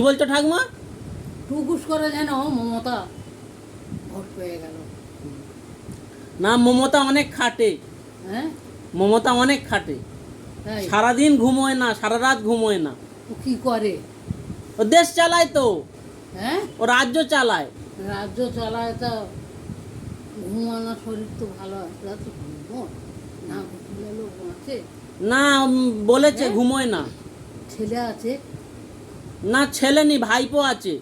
কি বলছো ঠাকুমা? টুকুস করে যেন মমতা। ভোট পেয়ে গেল। না মমতা অনেক খাটে। হ্যাঁ? মমতা অনেক খাটে। তাই? সারাদিন ঘুমোয় না সারা রাত ঘুমোয় না। ও কি করে? ও দেশ চালায় তো। হ্যাঁ? ও রাজ্য চালায়। রাজ্য চালায় তো ঘুমানো শরীর তো ভালো আছে তো ঘুমো না ঘুমলে লোক আছে। না উম, বলেছে হ্যাঁ? ঘুমোয় না। ছেলে আছে। না ছেলে নি ভাইপো আছে।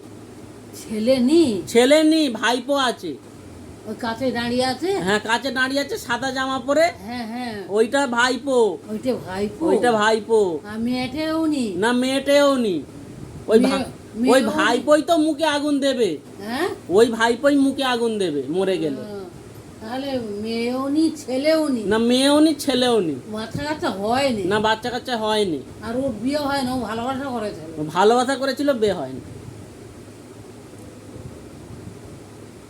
ছেলে নি ছেলে নি ভাইপো আছে। ওই কাছে দাঁড়িয়ে আছে? হ্যাঁ কাছে দাঁড়িয়ে আছে সাদা জামা পরে। হ্যাঁ হ্যাঁ। ওইটা ভাইপো। ওইটা ভাইপো? ওইটা ভাইপো। আমি এটাও নি? না মেয়েটেও নি। ওই ওই ভাইপোই তো মুখে আগুন দেবে। হ্যাঁ? ওই ভাইপোই মুখে আগুন দেবে মরে গেলে। তাহলে মেয়েও নি ছেলেও নি? না মেয়েও নি ছেলেও নি। বাচ্চা কাচ্চা হয়নি। না বাচ্চা কাচ্চা হয়নি। আর ওর বিয়ে হয় না ও ভালোবাসা করেছিল ভালোবাসা করেছিল বে হয়নি।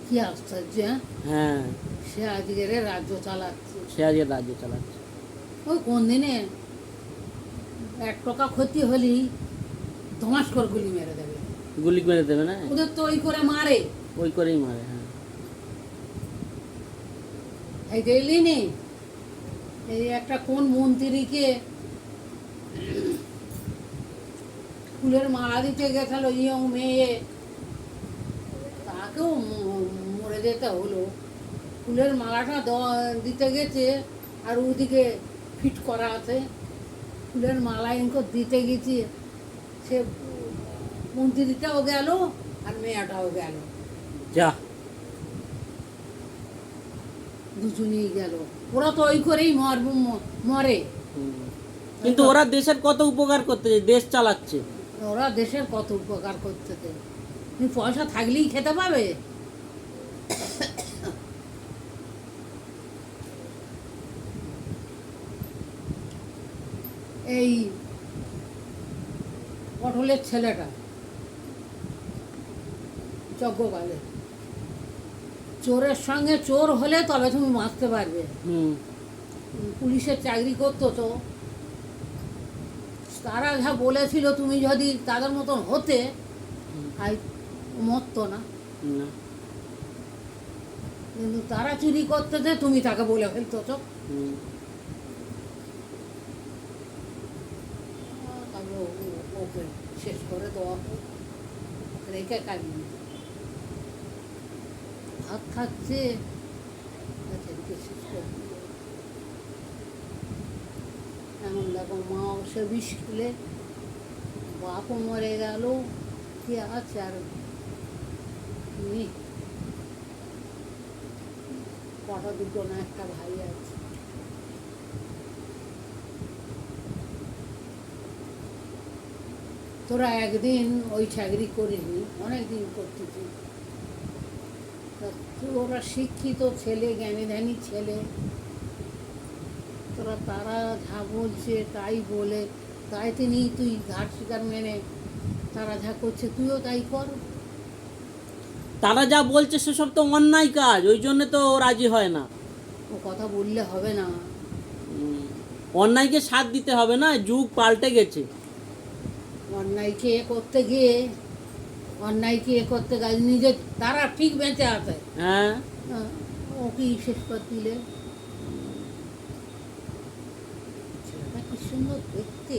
কি আশ্চর্য হ্যাঁ? হ্যাঁ। সে আজকের রাজ্য চালাচ্ছে। সে আজকে রাজ্য চালাচ্ছে। ওই কোন দিনে? এক টাকা ক্ষতি হলেই ধমাস করে গুলি মেরে দেবে। গুলি মেরে দেবে না? ওদের তো ওই করে মারে। ওই করেই মারে হ্যাঁ। এই দেখলি নি এই একটা কোন মন্ত্রীকে ফুলের মালা দিতে গেছিল ইয়ং মেয়ে? তাকেও মরে যেতে হলো। ফুলের মালাটা দিতে গেছে, আর ওদিকে ফিট করা আছে। ফুলের মালা ইনকো দিতে গেছি। সে মন্ত্রীটাও গেল, আর মেয়েটাও গেল। যা। দুজনেই গেল। ওরা তো ওই করেই মর মরে। কিন্তু ওরা দেশের কত উপকার করতে দেশ চালাচ্ছে। ওরা দেশের কত উপকার করতেছে তুমি পয়সা থাকলেই খেতে পাবে। এই পটলের ছেলেটা যজ্ঞপালে চোরের সঙ্গে চোর হলে তবে তুমি বাঁচতে পারবে। হুম। পুলিশের চাকরি করতো তো। তারা যা বলেছিল তুমি যদি তাদের মতন হতে আই মরতো না। কিন্তু তারা চুরি করতে যে তুমি তাকে বলে ফেলতো তো। ওকে শেষ করে দেওয়া। রেখে কাটিয়ে ভাত খাচ্ছে। আচ্ছা। এখন দেখো, মা সে বিষ খেলে বাপও মরে গেল। কি আছে আর কটা দুটো না, একটা ভাই আছে। তোরা একদিন ওই চাকরি করিনি অনেকদিন করতেছি ওরা শিক্ষিত ছেলে জ্ঞানী ধ্যানী ছেলে। তোরা তারা যা বলছে তাই বলে তাই তিনি তুই ঘাট শিকার মেনে। তারা যা করছে তুইও তাই কর। তারা যা বলছে সেসব তো অন্যায় কাজ ওই জন্য তো ও রাজি হয় না। ও কথা বললে হবে না। অন্যায়কে সাথ দিতে হবে না যুগ পাল্টে গেছে। অন্যায়কে করতে গিয়ে অন্যায়কে এ করতে গেছে নিজে তারা ঠিক বেঁচে আছে। হ্যাঁ। হ্যাঁ, ও কি শেষ করে দিলে? ছেলেটা কি সুন্দর দেখতে।